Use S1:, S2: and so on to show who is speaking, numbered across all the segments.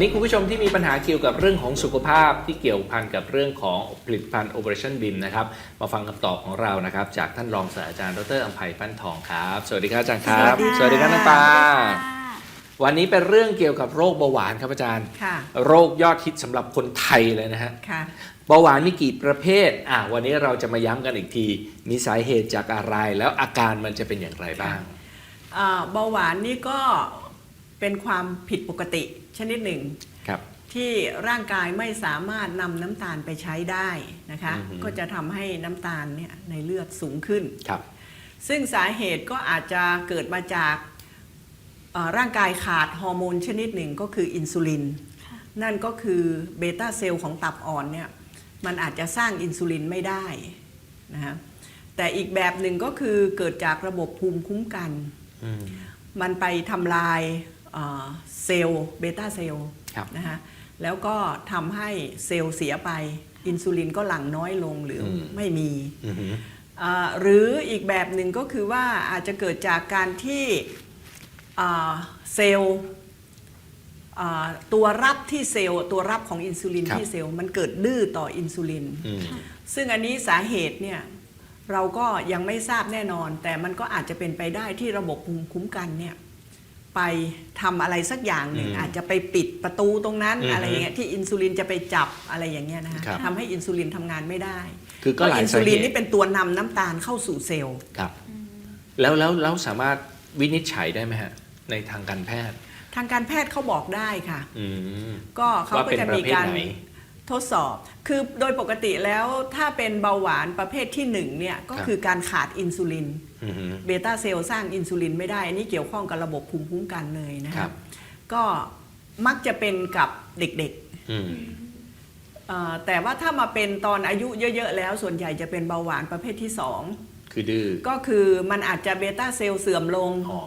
S1: วันนี้คุณผู้ชมที่มีปัญหาเกี่ยวกับเรื่องของสุขภาพที่เกี่ยวพันกับเรื่องของผลิตภัณฑ์ Operation BIM นะครับ มาฟังคำตอบของเรานะครับ จากท่านรองศาสตราจารย์ดรอัมภัยปั้นทองครับ สวัสดีครับอาจารย์ครับ
S2: สวัสดีค่ะ
S1: ครับน้องปา
S2: ค่ะ
S1: วันนี้เป็นเรื่องเกี่ยวกับโรคเบาหวานครับอาจารย์
S2: ค่ะ
S1: โรคยอดฮิตสำหรับคนไทยเลยนะฮะ
S2: ค่ะ
S1: เบาหวานมีกี่ประเภท อะวันนี้เราจะมาย้ำกันอีกที มีสาเหตุจากอะไร แล้วอาการมันจะเป็นอย่างไรบ้าง
S2: อ่าเบาหวานนี่ก็ เป็นความผิดปกติชนิดหนึ่ง
S1: ครับ
S2: ที่ร่างกายไม่สามารถนำน้ำตาลไปใช้ได้นะคะ
S1: อือฮึ
S2: ก็จะทำให้น้ำตาลเนี่ยในเลือดสูงขึ้น
S1: ครับ
S2: ซึ่งสาเหตุก็อาจจะเกิดมาจากเอ่อร่างกายขาดฮอร์โมนชนิดหนึ่งก็คืออินซูลิน นั่นก็คือเบต้าเซลล์ของตับอ่อนเนี่ยมันอาจจะสร้างอินซูลินไม่ได้นะฮะแต่อีกแบบหนึ่งก็คือเกิดจากระบบภูมิคุ้มกัน
S1: อืม
S2: มันไปทำลาย เอ่อเซลล์เบต้าเซลล์
S1: ครับ
S2: นะฮะแล้วก็ทำให้เซลล์เสียไป อินซูลินก็หลั่งน้อยลงหรืออ
S1: ม
S2: ไม่มี
S1: อือหือ
S2: อ่าหรืออีกแบบหนึ่งก็คือว่าอาจจะเกิดจากการที่อ่าเซลล์อ่าตัวรับที่เซลล์ตัวรับของอินซูลิน
S1: ครับ
S2: ที่เซลล์มันเกิดดื้อต่ออินซูลิน
S1: อืม
S2: ซึ่งอันนี้สาเหตุเนี่ยเราก็ยังไม่ทราบแน่นอน แต่มันก็อาจจะเป็นไปได้ที่ระบบภูมิคุ้มกันเนี่ย ไปทำอะไรสักอย่างหนึ่ง
S1: อืม
S2: อาจจะไปปิดประตูตรงนั้น
S1: อือฮึ
S2: อะไรอย่างเงี้ยที่อินซูลินจะไปจับอะไรอย่างเงี้ยนะคะ
S1: ครับ
S2: ทำให้อินซูลินทำงานไม่ได้
S1: คือก็หลาย
S2: เพระอิน
S1: สา
S2: ซู
S1: เห
S2: ลิน
S1: ตุ
S2: นี่เป็นตัวนำน้ำตาลเข้าสู่เซลล์
S1: ครับแล้วแล้วแล้วสามารถวินิจฉัยได้ไหมฮะในทางการแพทย์
S2: ทางการแพทย์เขาบอกได้ค่ะ
S1: อืม
S2: ก็เขา
S1: ว่า
S2: ก็
S1: เป็น
S2: จะ
S1: ประ
S2: มี
S1: เภท
S2: การ
S1: ไหน
S2: ทดสอบ คือโดยปกติแล้วถ้าเป็นเบาหวานประเภทที่หนึ่งเนี่ยก็
S1: ครับ
S2: คือการขาดอินซูลิน
S1: อือหือ
S2: เบต้าเซลล์สร้างอินซูลินไม่ได้ อันนี้เกี่ยวข้องกับระบบภูมิคุ้มกันเลยนะ
S1: ค
S2: ค
S1: รั
S2: รับบก็มักจะเป็นกับเด็ก
S1: อืม
S2: ๆเอ่อแต่ว่าถ้ามาเป็นตอนอายุเยอะ ๆ แล้วส่วนใหญ่จะเป็นเบาหวานประเภทที่
S1: คือดื้อ
S2: 2ก็คือมันอาจจะเบต้าเซลล์เสื่อมลง
S1: อ๋อ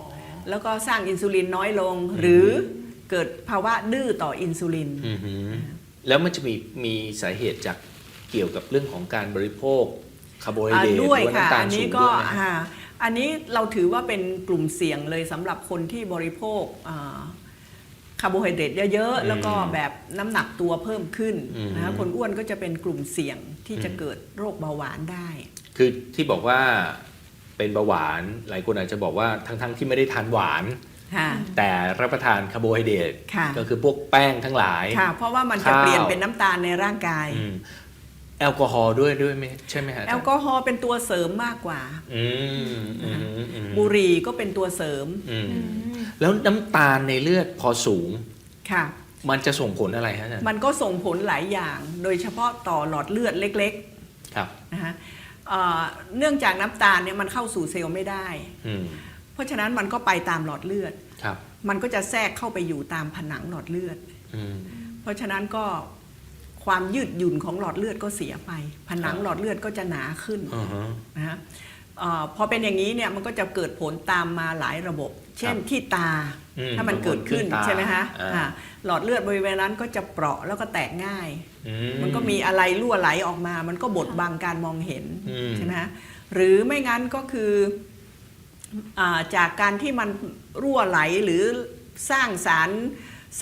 S2: แล้วก็สร้างอินซูลินน้อยลง หรือเกิดภาวะดื้อต่ออินซูลิน
S1: อือหือ แล้วมันจะมีมีสาเหตุจากเกี่ยวกับเรื่องของการบริโภคคาร์โบไฮ
S2: อ่า
S1: เดรตหรือ
S2: ด้วย
S1: ว่า
S2: ค่ะ
S1: น้ำตาล
S2: อัน
S1: สู
S2: นี้
S1: ง
S2: ก็
S1: ด้วยไหม
S2: อ่าอันนี้เราถือว่าเป็นกลุ่มเสี่ยงเลยสำหรับคนที่บริโภคอ่าคาร์โบไฮเดรตเยอะ
S1: อืม
S2: ๆแล้วก็แบบน้ำหนักตัวเพิ่มขึ้น
S1: อืม
S2: นะคะคนอ้วนก็จะเป็นกลุ่มเสี่ยงที่จะ
S1: อืม
S2: เกิดโรคเบาหวานได้
S1: คือที่บอกว่าเป็นเบาหวาน หลายคนอาจจะบอกว่าทั้งๆที่ไม่ได้ทานหวาน
S2: ค่ะ
S1: แต่รับประทานคาร์โบไฮเดรต
S2: ค่ะ
S1: ก็คือพวกแป้งทั้งหลาย
S2: ค่ะ เพราะว่ามันจะ
S1: ข้าว
S2: เปลี่ยนเป็นน้ำตาลในร่างกาย
S1: อืมแอลกอฮอล์ด้วยด้วยไหมใช่ไหมฮะาจารย์
S2: แอลกอฮอล์เป็นตัวเสริมมากกว่า
S1: อืมอืมอืม
S2: บุหรี่ก็เป็นตัวเสริม
S1: อืมแล้วน้ำตาลในเลือดพอสูง
S2: ค่ะ
S1: มันจะส่งผลอะไรฮะอาจารย์
S2: มันก็ส่งผลหลายอย่าง โดยเฉพาะต่อหลอดเลือดเล็ก
S1: ครับ
S2: ๆนะคะเอ่อเนื่องจากน้ำตาลเนี่ยมันเข้าสู่เซลล์ไม่ได้
S1: อืม
S2: เพราะฉะนั้นมันก็ไปตามหลอดเลือด
S1: ครับ
S2: มันก็จะแทรกเข้าไปอยู่ตามผนังหลอดเลือด
S1: อืม
S2: เพราะฉะนั้นก็ความยืดหยุ่นของหลอดเลือดก็เสียไป ผนัง
S1: ครับ
S2: หลอดเลือดก็จะหนาขึ้น
S1: อ่าฮะ
S2: นะฮะเอ่อพอเป็นอย่างนี้เนี่ยมันก็จะเกิดผลตามมาหลายระบบ เช่น
S1: ครับ
S2: ที่ตา
S1: อื
S2: ถ้ามันเกิดขึ้น
S1: ตา
S2: ใช่ไหมฮะ
S1: อ่า
S2: อ่าหลอดเลือดบริเวณนั้นก็จะเปราะแล้วก็แตกง่าย
S1: อื
S2: มันก็มีอะไรรั่วไหลออกมา มันก็บดบังการมองเห็น
S1: อืม
S2: ใช่ไหมฮะหรือไม่งั้นก็คืออา จากการที่มันรั่วไหลหรือสร้างสาร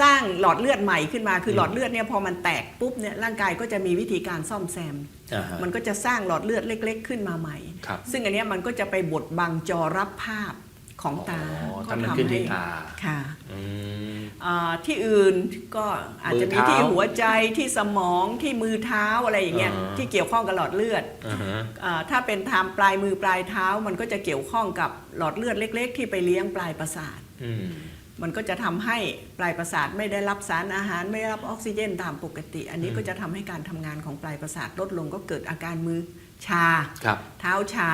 S2: สร้างหลอดเลือดใหม่ขึ้นมา คือหลอดเลือดเนี่ยพอมันแตกปุ๊บเนี่ยร่างกายก็จะมีวิธีการซ่อมแซม
S1: อ่าฮะ
S2: มันก็จะสร้างหลอดเลือดเล็ก ๆ ขึ้นมาใหม่
S1: ครับ
S2: ซึ่งอันเนี้ยมันก็จะไปบดบังจอรับภาพของตา
S1: อ๋อ
S2: ก็
S1: ถ้ามันขึ้นที่ตา
S2: ค่ะ
S1: อืม
S2: อ่าที่อื่นก็อาจจะมี
S1: มือเท้า
S2: ที่หัวใจที่สมองที่มือเท้าอะไรอย่างเงี้ย
S1: อ่า
S2: ที่เกี่ยวข้องกับหลอดเลือด
S1: อ่าฮะ
S2: อ่าถ้าเป็นทามปลายมือปลายเท้ามันก็จะเกี่ยวข้องกับหลอดเลือดเล็ก ๆ ที่ไปเลี้ยงปลายประสาท
S1: อืม
S2: มันก็จะทำให้ปลายประสาทไม่ได้รับสารอาหาร ไม่ได้รับออกซิเจนตามปกติ อันนี้
S1: อืม
S2: ก็จะทำให้การทำงานของปลายประสาทลดลงก็เกิดอาการมือ ชา
S1: ครับ
S2: เท้าชา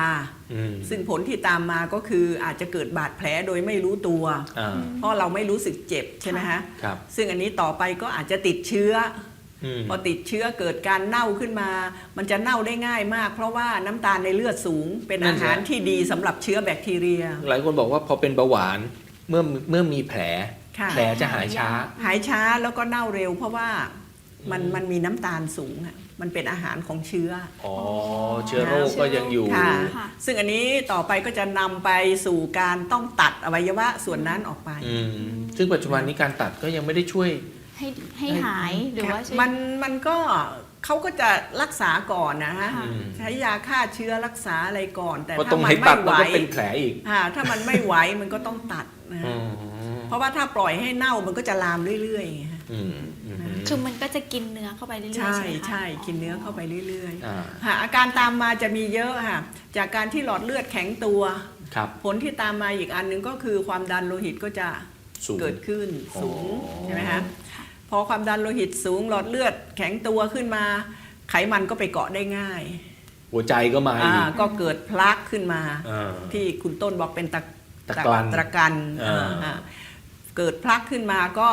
S1: อืม
S2: ซึ่งผลที่ตามมาก็คืออาจจะเกิดบาดแผลโดยไม่รู้ตัว
S1: อ่า
S2: เพราะเราไม่รู้สึกเจ็บใช่ไหมฮะ
S1: ครับ
S2: ซึ่งอันนี้ต่อไปก็อาจจะติดเชื้อ
S1: อืม
S2: พอติดเชื้อเกิดการเน่าขึ้นมา มันจะเน่าได้ง่ายมาก เพราะว่าน้ำตาลในเลือดสูง เป็นอาหารที่ดีสำหรับเชื้อแบคทีเรีย
S1: หลายคนบอกว่าพอเป็นเบาหวานเมื่อเมื่อมีแผล
S2: ค่ะ
S1: แผลจะหายช้า
S2: หายช้าแล้วก็เน่าเร็ว เพราะว่า มัน
S1: อืม
S2: มันมีน้ำตาลสูงอะมันเป็นอาหารของเชื้อ
S1: อ๋อ เชื้อโรคก็ยังอยู่
S2: ค่ะ
S3: ค่ะ
S2: ซึ่งอันนี้ต่อไปก็จะนำไปสู่การต้องตัดอวัยวะส่วนนั้นออกไป
S1: อืม ซึ่งปัจจุบันนี้การตัดก็ยังไม่ได้ช่วย
S3: ให้ให้หายหรือว่าช่วย
S2: มันมันก็เขาก็จะรักษาก่อนนะฮะ
S3: ค่ะ
S2: ใช้ยาฆ่าเชื้อรักษาอะไรก่อน แต่
S1: เพราะตร
S2: ถ้างมั
S1: ไห
S2: น
S1: นตั
S2: ไม่
S1: ด
S2: ไหว
S1: มันก็เป็นแผลอีก
S2: อ่าถ้ามันไม่ไหวมันก็ต้องตัดนะฮะ
S1: อืม
S2: เพราะว่าถ้าปล่อยให้เน่ามันก็จะลามเรื่อยๆไงฮะ
S1: อืมอืม
S3: คือมันก็จะกินเนื้อเข้าไปเรื่อยๆ
S2: ใช่
S3: ใช่ไหมคะ
S2: ใช่กินเนื้อเข้าไปเรื่อย
S1: อ่า
S2: ๆค่ะอาการตามมาจะมีเยอะค่ะ จากการที่หลอดเลือดแข็งตัว
S1: ครับ
S2: ผลที่ตามมาอีกอันหนึ่งก็คือความดันโลหิตก็จะ
S1: สูง
S2: เกิดขึ้นสูง
S1: อ๋อ
S2: ใช่ไหมฮะพอความดันโลหิตสูงหลอดเลือดแข็งตัวขึ้นมา ไขมันก็ไปเกาะได้ง่าย
S1: หัวใจก็มาอี
S2: อ่าก ก็เกิดพลักขึ้นมา
S1: อ่า
S2: ที่คุณต้นบอกเป็นตะ
S1: ตะกรัน
S2: ตะกัน
S1: อ่า
S2: อ่า เกิดพลักขึ้นมาก็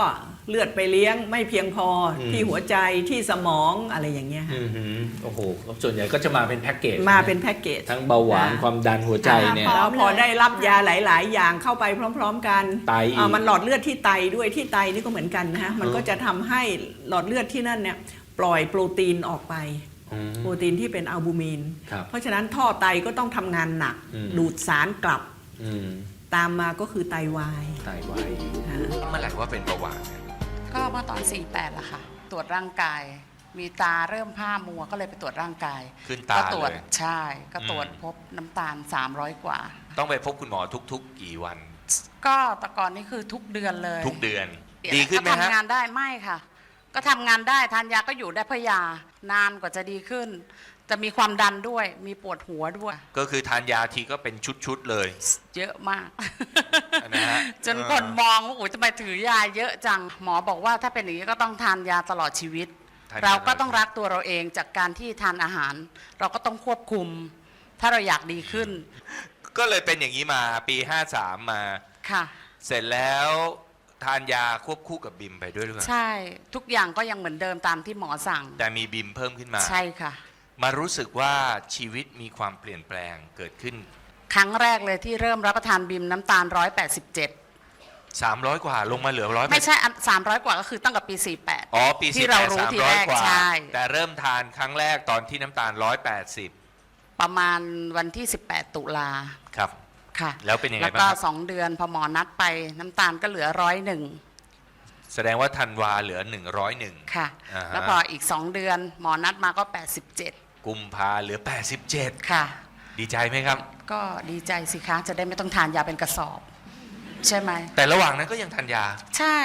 S2: เลือดไปเลี้ยงไม่เพียงพออ
S1: ม
S2: ที่หัวใจที่สมองอะไรอย่างเงี้ยค่ะ
S1: อืมฮึโอ้โหส่วนใหญ่ก็จะมาเป็นแพ็กเกจ
S2: มาเป็นแพ็กเกจ
S1: ทั้งเบาหวาน
S2: อ่า
S1: ความดันหัวใจเนี่ย
S3: พร้
S2: แล้
S3: อ
S2: ว
S3: ม
S2: พอ
S3: เลย
S2: ได้รับยาหลาย ๆ อย่างเข้าไปพร้อม ๆ กัน
S1: ไตอีก
S2: อ่ามันหลอดเลือดที่ไตด้วยที่ไตนี่ก็เหมือนกันนะฮะมัน
S1: เออ
S2: ก็จะทำให้หลอดเลือดที่นั่นเนี่ยปล่อยโปรตีนออกไป
S1: อืม
S2: โปรตีนที่เป็นอัลบูมิน
S1: ครับ
S2: เพราะฉะนั้นท่อไตก็ต้องทำงานหนัก
S1: อืม
S2: ดูดสารกลับ
S1: อืม
S2: ตามมาก็คือไตวาย
S1: ไตวาย
S2: อ่า
S4: เมื่อไหร่ว่าเป็นเบาหวานเนี่ย
S5: ก็เมื่อตอน 48ละค่ะ ตรวจร่างกาย มีตาเริ่มผ้ามัวก็เลยไปตรวจร่างกาย
S4: ขึ้น
S5: ก็
S4: ตา
S5: ตรวจ
S4: เลย
S5: ใช่ ก็ตรวจ
S4: อืม
S5: พบน้ำตาล 300 กว่า
S4: ต้องไปพบคุณหมอทุก ๆ กี่วัน
S5: ก็แต่ก่อนนี้คือทุกเดือนเลย
S4: ทุกเดือน
S5: เปลี่ย
S4: ดีขึ้นไหม
S5: ก็
S4: ฮะ
S5: ทำงานได้ไม่ค่ะ ก็ทำงานได้ทานยาก็อยู่ได้เพราะยานานกว่าจะดีขึ้น จะมีความดันด้วย มีปวดหัวด้วย
S4: ก็คือทานยาทีก็เป็นชุดๆเลย
S5: เยอะมาก
S4: นะฮะ
S5: จนคนมองว่าโอ้ยทำไมถือยาเยอะจัง หมอบอกว่าถ้าเป็นอย่างนี้ก็ต้องทานยาตลอดชีวิต
S4: ทานยา
S5: เราก็ต้องรักตัวเราเองจากการที่ทานอาหาร เราก็ต้องควบคุม ถ้าเราอยากดีขึ้น
S4: ก็เลยเป็นอย่างนี้มาปี 53 มา
S5: ค่ะ
S4: เสร็จแล้วทานยาควบคู่กับบิมไปด้วยหรือเปล่า
S5: ใช่ทุกอย่างก็ยังเหมือนเดิมตามที่หมอสั่ง
S4: แต่มีบิมเพิ่มขึ้นมา
S5: ใช่ค่ะ
S4: มารู้สึกว่าชีวิตมีความเปลี่ยนแปลงเกิดขึ้น
S5: ครั้งแรกเลยที่เริ่มรับประทานบิมน้ำตาล 187
S4: 300 กว่าลงมาเหลือร้อย
S5: ไม่ใช่อัน300 กว่าก็คือตั้งแต่ปี 48
S4: อ๋อปี
S5: ที่
S4: 48
S5: เรารู้ทีแรก
S4: 300กว่า
S5: ใช่
S4: แต่เริ่มทานครั้งแรกตอนที่น้ำตาล 180
S5: ประมาณวันที่ 18 ตุลา
S4: ครับ
S5: ค่ะ
S4: แล้วเป็นยังไง
S5: แล้ว
S4: บ้าง
S5: ก็
S4: ครับ
S5: สองเดือนพอหมอนัดไปน้ำตาลก็เหลือร้อยหนึ่ง
S4: แสดงว่าธันวาเหลือ 101
S5: ค่ะ
S4: อ่าฮะ
S5: แล้วพออีกสองเดือนหมอนัดมาก็ 87
S4: กุมภาเหลือ 87
S5: ค่ะ
S4: ดีใจไหมครับ
S5: ก็ดีใจสิคะจะได้ไม่ต้องทานยาเป็นกระสอบ ใช่ไหม
S4: แต่ระหว่างนั้นก็ยังทานยา
S5: ใช่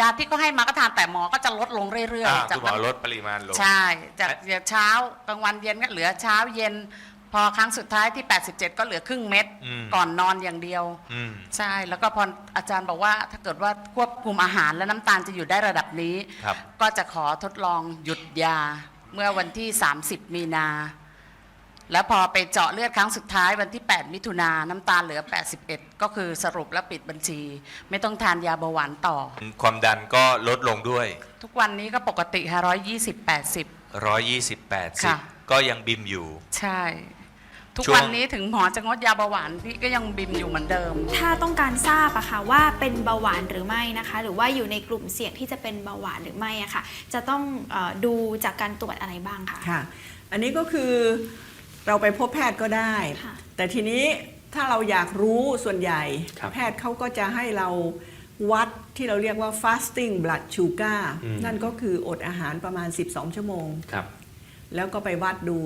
S5: ยาที่ก็ให้มาก็ทานแต่หมอก็จะลดลงเรื่อย
S4: อ่า
S5: ๆจาก
S4: คุณหมอลดปริมาณลง
S5: ใช่จากเช้ากลางวันเย็นก็เหลือเช้าเย็น พอครั้งสุดท้ายที่ 87 ก็เหลือครึ่งเม็ด
S4: อืม
S5: ก่อนนอนอย่างเดียว
S4: อืม
S5: ใช่ แล้วก็พออาจารย์บอกว่าถ้าเกิดว่าควบคุมอาหารและน้ำตาลจะอยู่ได้ระดับนี้
S4: ครับ
S5: ก็จะขอทดลองหยุดยา เมื่อวันที่ 30 มีนา แล้วพอไปเจาะเลือดครั้งสุดท้ายวันที่ 8 มิถุนาน้ำตาลเหลือ 81 ก็คือสรุปและปิดบัญชี ไม่ต้องทานยาเบาหวานต่อ
S4: ความดันก็ลดลงด้วย
S5: ทุกวันนี้ก็ปกติค่ะ120 80
S4: 120
S5: ค่ะ
S4: 80 ก็ยังบิมอยู่
S5: ใช่ ทุก
S4: ช่วง
S5: วันนี้ถึงหมอจะงดยาเบาหวานพี่ก็ยังบิมอยู่เหมือนเดิม
S3: ถ้าต้องการทราบอะค่ะว่าเป็นเบาหวานหรือไม่นะคะ หรือว่าอยู่ในกลุ่มเสี่ยงที่จะเป็นเบาหวานหรือไม่อะค่ะ จะต้องเออดูจากการตรวจอะไรบ้างคะ
S2: ค่ะ อันนี้ก็คือเราไปพบแพทย์ก็ได้
S3: ค่ะ
S2: แต่ทีนี้ถ้าเราอยากรู้ส่วนใหญ่
S1: ครับ
S2: แพทย์เขาก็จะให้เราวัดที่เราเรียกว่า fasting blood sugar
S1: อืม
S2: นั่นก็คืออดอาหารประมาณ 12 ชั่วโมง
S1: ครับ
S2: แล้วก็ไปวัดดู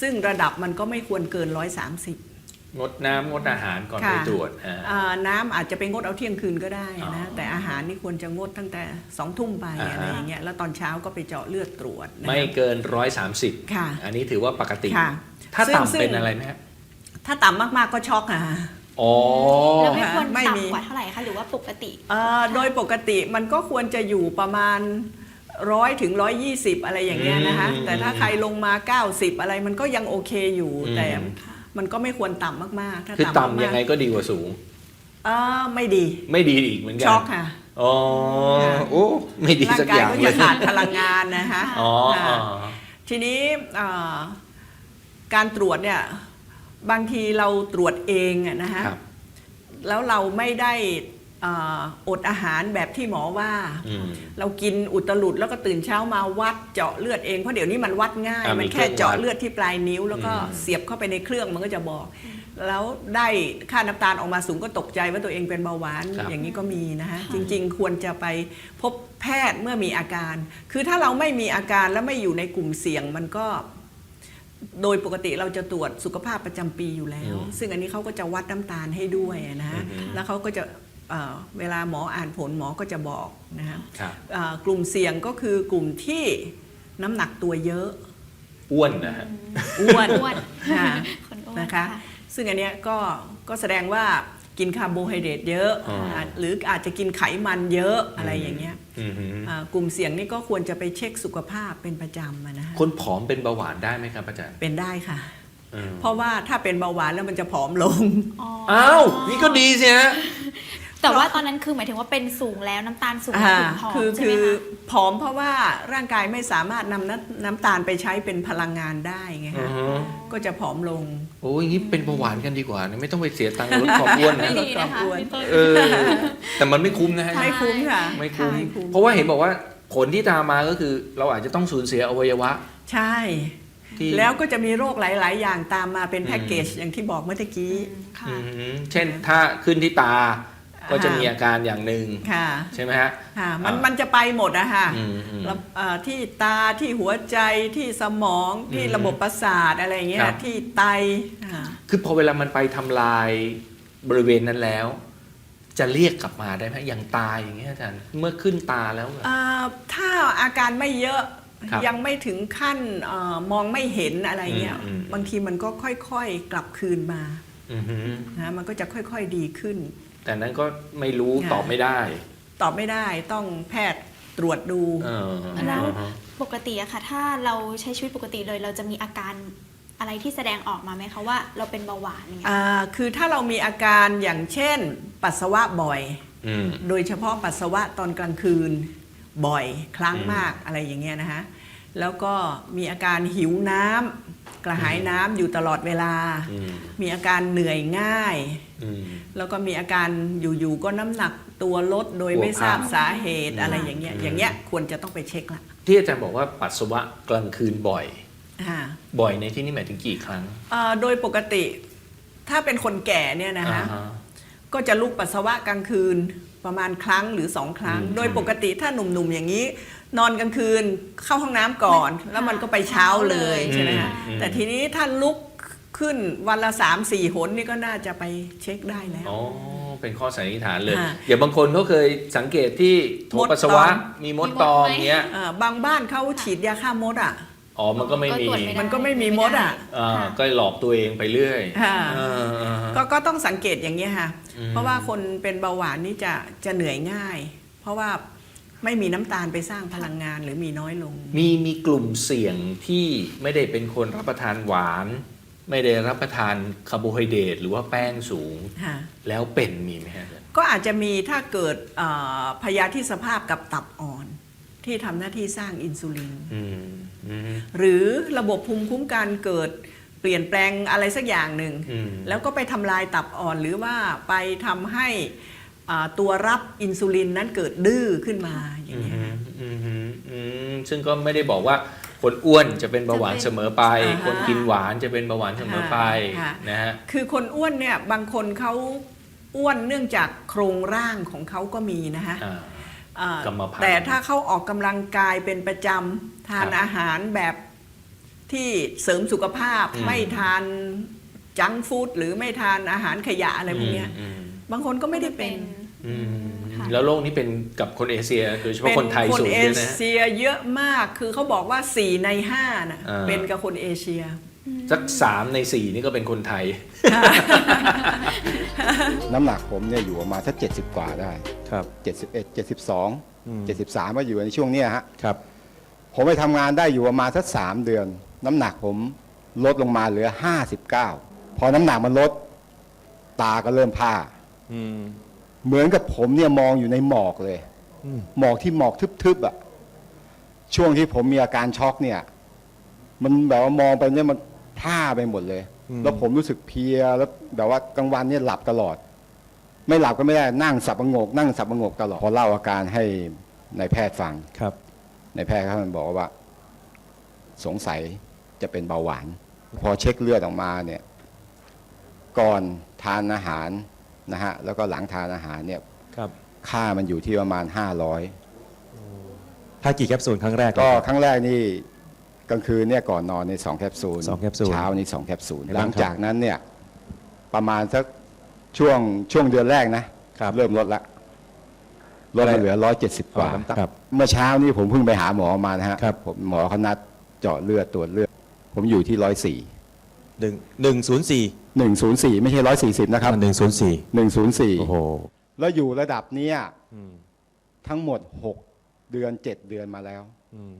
S2: ซึ่งระดับมันก็ไม่ควรเกิน 130
S1: งดน้ำงดอาหารก่อน
S2: ค่ะ
S1: ไปตรวจอ่า
S2: อ่าน้ำอาจจะไปงดเอาเที่ยงคืนก็ได้
S1: อ๋
S2: นะ
S1: อ
S2: แต่อาหารนี่ควรจะงดตั้งแต่สองทุ่มไป
S1: อ่าฮะ
S2: อะไรอย่างเงี้ยแล้วตอนเช้าก็ไปเจาะเลือดตรวจนะคะ
S1: ไม่เกิน 130
S2: ค่ะ
S1: อันนี้ถือว่าปกติ
S2: ค่ะ
S1: ถ้า
S2: ซึ่งซึ่
S1: ต่ำ
S2: ง
S1: เป็นอะไรไหมครับ
S2: ถ้าต่ำมากๆก็ช็อกอะ
S1: อ๋อ
S3: แล้วไม่ควร
S2: ไม่มี
S3: ต่ำกว่าเท่าไหร่คะหรือว่าปกติ
S2: เอ่อโดยปกติมันก็ควรจะอยู่ประมาณ ร้อยถึงร้อยยี่สิบอะไรอย่างเงี้ยนะคะ
S1: อืม
S2: แต่ถ้าใครลงมา 90 อะไรมันก็ยังโอเคอยู่
S1: อืม
S2: แต่มันก็ไม่ควรต่ำมากๆ ถ้า
S1: คือ
S2: ต่ำ
S1: ต่ำ
S2: มากๆ
S1: ยังไงก็ดีกว่าสูง
S2: เอ่อไม่ดี
S1: ไม่ดีอีกเหมือนกั
S2: ช็อกค่ะ
S1: อ๋อ
S2: ค่ะ
S1: โอ้ไม่ดี
S2: ร่าง
S1: สัก
S2: กา
S1: อยย่าง
S2: ก็
S1: เล
S2: จะ
S1: ย
S2: ขาดพลังงานนะคะ
S1: อ๋อ
S2: ค่ะ
S1: อ๋อ
S2: ทีนี้เอ่อการตรวจเนี่ยบางทีเราตรวจเองอะนะคะ
S1: ครับ
S2: แล้วเราไม่ได้เอ่ออดอาหารแบบที่หมอว่า
S1: อืม
S2: เรากินอุตลุดแล้วก็ตื่นเช้ามาวัดเจาะเลือดเองเพราะเดี๋ยวนี้มันวัดง่าย
S1: อ่ามี
S2: มันแค่
S1: เครื่องวัด
S2: เจาะเลือดที่ปลายนิ้ว แล้วก็
S1: อืม
S2: เสียบเข้าไปในเครื่องมันก็จะบอก แล้วได้ค่าน้ำตาลออกมาสูงก็ตกใจว่าตัวเองเป็นเบาหวาน
S1: ครับ
S2: อย่างนี้ก็มีนะฮะจริง ๆ ควรจะไปพบแพทย์เมื่อมีอาการ คือถ้าเราไม่มีอาการและไม่อยู่ในกลุ่มเสี่ยงมันก็โดยปกติเราจะตรวจสุขภาพประจำปีอยู่แล้ว ซึ่งอันนี้เขาก็จะวัดน้ำตาลให้ด้วยนะฮะ
S1: อือฮึ
S2: แล้วเขาก็จะ เอ่อเวลาหมออ่านผลหมอก็จะบอกนะฮะ
S1: ครับ
S2: เอ่อกลุ่มเสี่ยงก็คือกลุ่มที่น้ำหนักตัวเยอะ
S1: อ้วนนะฮะ
S2: อ้วน
S3: อ้วน
S2: ค่ะ
S3: คนอ้วน
S2: นะคะ ซึ่งอันเนี้ยก็ก็แสดงว่ากินคาร์โบไฮเดรตเยอะ
S1: อ๋ออ่า
S2: หรืออาจจะกินไขมันเยอะอะไรอย่างเงี้ย
S1: อือหือ
S2: อ่ากลุ่มเสี่ยงนี่ก็ควรจะไปเช็คสุขภาพเป็นประจำอะนะฮะ
S1: คนผอมเป็นเบาหวานได้ไหมครับอาจารย์
S2: เป็นได้ค่ะ
S1: อืม
S2: เพราะว่าถ้าเป็นเบาหวานแล้วมันจะผอมลง
S3: อ๋อ
S1: อ้าวนี่ก็ดีสิฮะ
S3: แต่ว่าตอนนั้นคือหมายถึงว่าเป็นสูงแล้วน้ำตาลสูง
S2: อ่า
S3: ถึงผอม
S2: คือ
S3: ใช่
S2: คื
S3: ไหม
S2: อ
S3: คะ
S2: ผอมเพราะว่าร่างกายไม่สามารถนำน้ำน้ำตาลไปใช้เป็นพลังงานได้ไง
S1: อื
S2: ฮะ
S1: อฮึ
S2: ก็จะผอมลง
S1: โอ้ยอย่างนี้เป็นเบาหวานกันดีกว่านะไม่ต้องไปเสียตังค์ลดความอ้วน
S3: ไม่
S1: นะ
S3: ดีนะคะพี่ต้น
S1: เออ แต่มันไม่คุ้มนะฮะ
S3: ใช่
S2: ไม่คุ้มค่ะ
S1: ไม่คุ้ม
S2: ไม่คุ้ม
S1: เพราะว่าเห็นบอกว่าผลที่ตามมาก็คือ เราอาจจะต้องสูญเสียอวัยวะ
S2: ใช่
S1: ที่
S2: แล้วก็จะมีโรคหลาย ๆ อย่างตามมาเป็น
S1: อืม
S2: แพ็กเกจอย่างที่บอกเมื่อตะกี้
S3: ค่ะ
S1: อืมเช่นถ้าขึ้นที่ตา ก็จะ
S2: อ่ามี
S1: มีอาการอย่างหนึ่ง
S2: ค่ะ
S1: ใช่ไหมฮะ
S2: ค่ะมัน
S1: อ่ามั
S2: มันจะไปหมดอะค่ะ
S1: อืมอืม
S2: แล้วเอ่อที่ตาที่หัวใจที่สมองที่
S1: อืม
S2: ระบบประสาทอะไรอย่างเงี้
S1: ค
S2: ย
S1: รับ
S2: ที่ไตอ่า
S1: คือพอเวลามันไปทำลายบริเวณนั้นแล้ว จะเรียกกลับมาได้ไหมอย่างตาอย่างเงี้ยอาจารย์เมื่อขึ้นตาแล้วอะ
S2: เอ่อถ้าอาการไม่เยอะ
S1: ครับ
S2: ยังไม่ถึงขั้นเออมองไม่เห็นอะไรเงี้ย
S1: อืมอืม
S2: บางทีมันก็ค่อยๆกลับคืนมา
S1: อือหือ
S2: นะมันก็จะค่อยๆดีขึ้น
S1: แต่นั้นก็ไม่รู้
S2: ค่ะ
S1: ตอบไม่ได้
S2: ตอบไม่ได้ต้องแพทย์ตรวจดู
S1: เออ
S3: แล้ว
S1: อ่าฮะ
S3: ปกติอะค่ะ ถ้าเราใช้ชีวิตปกติเลย เราจะมีอาการอะไรที่แสดงออกมาไหมคะว่าเราเป็นเบาหวานอย่างเงี้ย
S2: อ่าคือถ้าเรามีอาการอย่างเช่น ปัสสาวะบ่อย
S1: อืม
S2: โดยเฉพาะปัสสาวะตอนกลางคืนบ่อยครั้ง
S1: อืม
S2: มากอะไรอย่างเงี้ยนะฮะแล้วก็มีอาการหิวน้ำกระหายน้ำอยู่ตลอดเวลา
S1: อืม
S2: มีอาการเหนื่อยง่าย
S1: อืม
S2: แล้วก็มีอาการอยู่ๆก็น้ำหนักตัวลดโดยไม่ทราบสาเหตุอะไรอย่างเงี้ย
S1: อืม
S2: อย่างเงี้ยควรจะต้องไปเช็คละ
S1: ที่อาจารย์บอกว่าปัสสาวะกลางคืนบ่อย
S2: อ่า
S1: บ่อยในที่นี่หมายถึงกี่ครั้ง
S2: เอ่อโดยปกติถ้าเป็นคนแก่เนี่ยนะ
S1: อ่า
S2: ฮะ
S1: ฮะ
S2: ก็จะลุกปัสสาวะกลางคืนประมาณครั้งหรือสองครั้ง
S1: อืม
S2: โดยปกติถ้าหนุ่มๆอย่างนี้ นอนกลางคืนเข้าห้องน้ำก่อน แล้วมันก็ไปเช้าเลยใช่ไหมฮะ
S1: อืม
S2: แต่ทีนี้ถ้าลุก ขึ้นวันละสามสี่หนนี่ก็น่าจะไปเช็คได้แล้ว
S1: อ๋อ เป็นข้อสันนิษฐานเลย
S2: ค่ะ
S1: อย่างบางคนเขาเคยสังเกตที่โถ
S2: มด
S1: ปัสสาวะ
S2: ตอม
S1: มีมดตอม
S3: มีมดไหม
S1: เงี้ย
S2: เอ่อบางบ้านเขาฉีดยาฆ่ามดอะ
S1: อ๋อ มันก็ไม่มี
S3: ตรวจด้
S2: มันก็ไม่มีมดอะ
S1: อ่า
S3: ค่ะ
S1: ก็หลอกตัวเองไปเรื่อย
S2: ค่ะ
S1: เออเออ
S2: ก็ก็ต้องสังเกตอย่างนี้ยค่ะ
S1: อืม
S2: เพราะว่าคนเป็นเบาหวานนี่จะจะเหนื่อยง่าย เพราะว่าไม่มีน้ำตาลไปสร้างพลังงานหรือมีน้อยลง
S1: มีมีกลุ่มเสี่ยงที่ไม่ได้เป็นคนรับประทานหวาน ไม่ได้รับประทานคาร์โบไฮเดรตหรือว่าแป้งสูง
S2: ค่ะ
S1: แล้วเป็นมีไหมฮะอาจารย์
S2: ก็อาจจะมีถ้าเกิดเอ่อพยาธิสภาพกับตับอ่อน ที่ทำหน้าที่สร้างอินซูลิน
S1: อืมอืม
S2: หรือระบบภูมิคุ้มกันเกิดเปลี่ยนแปลงอะไรสักอย่างหนึ่ง
S1: อืม
S2: แล้วก็ไปทำลายตับอ่อนหรือว่าไปทำให้อ่าตัวรับอินซูลินนั้นเกิดดื้อขึ้นมาอย่าง
S1: อื
S2: เงี้ย
S1: มอืมอืมอืมซึ่งก็ไม่ได้บอกว่า คนอ้วนจะเป็นเบาหวานเสมอไป
S2: อ่าฮะ
S1: คนกินหวานจะเป็นเบาหวานเสมอไป
S2: ค่ะ
S1: นะฮะ
S2: คือคนอ้วนเนี่ยบางคนเขาอ้วนเนื่องจากโครงร่างของเขาก็มีนะฮะ
S1: อ่า
S2: อ่าก
S1: รรมพันธุ์
S2: แต่ถ้าเขาออกกำลังกายเป็นประจำทาน
S1: ครับ
S2: อาหารแบบที่เสริมสุขภาพ
S1: อืม
S2: ไม่ทานจังก์ฟู้ดหรือไม่ทานอาหารขยะอะไรพวกเนี้ย
S1: อืม
S2: บางคนก็ไม่ได้เป็น
S1: อืม
S3: ค่ะ
S1: แล้วโรคนี้เป็นกับคนเอเชียโดยเฉพาะ
S2: เป็น
S1: คนไทย
S2: คน
S1: สูง
S2: เอ
S1: ด้วยนะฮะ
S2: เชียเยอะมาก คือเขาบอกว่า 4 ใน5นะ
S1: อ่า
S2: เป็นกับคนเอเชีย
S1: สักสามในสี่นี่ก็เป็นคนไทย
S6: น้ำหนักผมเนี่ยอยู่ประมาณสักเจ็ดสิบกว่าได้
S7: ครับ
S6: เจ็ดสิบเอ็ดเจ็ดสิบสอง
S7: อืม
S6: เจ็ดสิบสามก็อยู่ในช่วงเนี้ยฮะ
S7: ครับ
S6: ผมไปทำงานได้อยู่ประมาณสักสามเดือน น้ำหนักผมลดลงมาเหลือห้าสิบเก้าพอน้ำหนักมันลด ตาก็เริ่มผ้า
S7: อืม
S6: เหมือนกับผมเนี่ยมองอยู่ในหมอกเลย
S7: อืม
S6: หมอกที่หมอกทึบๆอะ่ะ ช่วงที่ผมมีอาการช็อกเนี่ย มันแบบว่ามองไปเนี่ยมันพร่าไปหมดเลย แล้วผมรู้สึกเพลียแล้วแบบว่ากลางวันเนี่ยหลับตลอด ไม่หลับก็ไม่ได้นั่งสับประงก นั่งสับประงกตลอดพอเล่าอาการให้นายแพทย์ฟัง
S7: ครับ
S6: นายแพทย์เขาบอกว่า สงสัยจะเป็นเบาหวาน พอเช็คเลือดออกมาเนี่ยก็ก่อนทานอาหาร นะฮะแล้วก็หลังทานอาหารเนี่ย
S7: ครับ
S6: ค่ามันอยู่ที่ประมาณ 500
S7: ถ้ากี่แคปซูลครั้งแรก
S6: ก็
S7: ครับ
S6: ครั้งแรกนี่กลางคืนเนี่ยก่อนนอนในสองแคปซูล
S7: สองแคปซูล
S6: เช้านี่สองแคปซูล
S7: ครับ
S6: หลังจากนั้นเนี่ยประมาณสักช่วงช่วงเดือนแรกนะครับ เริ่มลดละลดมาเหลือร้อยเจ็ดสิบกว่า
S7: อ๋อน้ำตาลครับ
S6: เมื่อเช้านี่ผมเพิ่งไปหาหมอมานะฮะ
S7: ครับ
S6: ผมหมอเขานัดเจาะเลือดตรวจเลือด ผมอยู่ที่ร้อยสี่
S7: หนึ่งหนึ่งศูนย์สี่
S6: หนึ่งศูนย์สี่ไม่ใช่ร้อยสี่สิบนะครับ
S7: หนึ่งศูนย์สี่
S6: หนึ่งศูนย์สี่
S7: โอ้โห
S6: แล้วอยู่ระดับเนี้ย
S7: อืม
S6: ทั้งหมดหกเดือนเจ็ดเดือนมาแล้ว
S7: อืม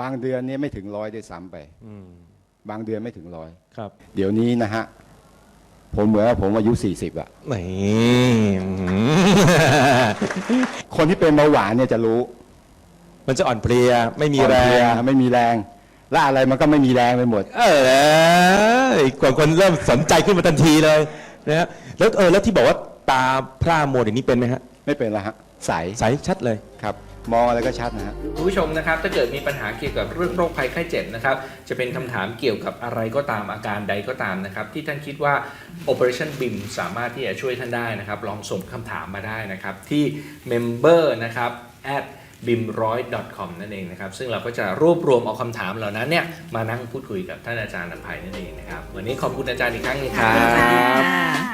S6: บางเดือนเนี่ยไม่ถึงร้อยด้วยซ้ำไป
S7: อืม
S6: บางเดือนไม่ถึงร้อย
S7: ครับ
S6: เดี๋ยวนี้นะฮะ ผมเหมือนว่าผมอายุ 40อะ
S7: นี่อืม
S6: คนที่เป็นเบาหวานเนี่ยจะรู้
S7: มันจะอ่อนเพลียไม่มี
S6: อ่อน
S7: แร
S6: เพลีย
S7: ง
S6: ไม่มีแรง และอะไรมันก็ไม่มีแรงไปหมด
S7: เออกว่าคนเริ่มสนใจขึ้นมาทันทีเลยนะฮะแล้วเออแล้วที่บอกว่าตาพร่ามัวอย่างนี้เป็นไหมฮะ
S6: ไม่เป็นละฮะใส
S7: ใสชัดเลย
S6: ครับ มองอะไรก็ชัดนะฮะ
S1: คุณผู้ชมนะครับถ้าเกิดมีปัญหาเกี่ยวกับเรื่องโรคภัยไข้เจ็บนะครับจะเป็นคำถามเกี่ยวกับอะไรก็ตามอาการใดก็ตามนะครับที่ท่านคิดว่า Operation BIM สามารถที่จะช่วยท่านได้นะครับลองส่งคำถามมาได้นะครับที่ member นะครับ at bim100.com นั่นเองนะครับ ซึ่งเราก็จะรวบรวมเอาคำถามเหล่านั้นเนี่ยมานั่งพูดคุยกับท่านอาจารย์อภัยนั่นเองนะครับ วันนี้ขอบคุณอาจารย์อีกครั้งหนึงครั
S2: คุณค่
S1: บะ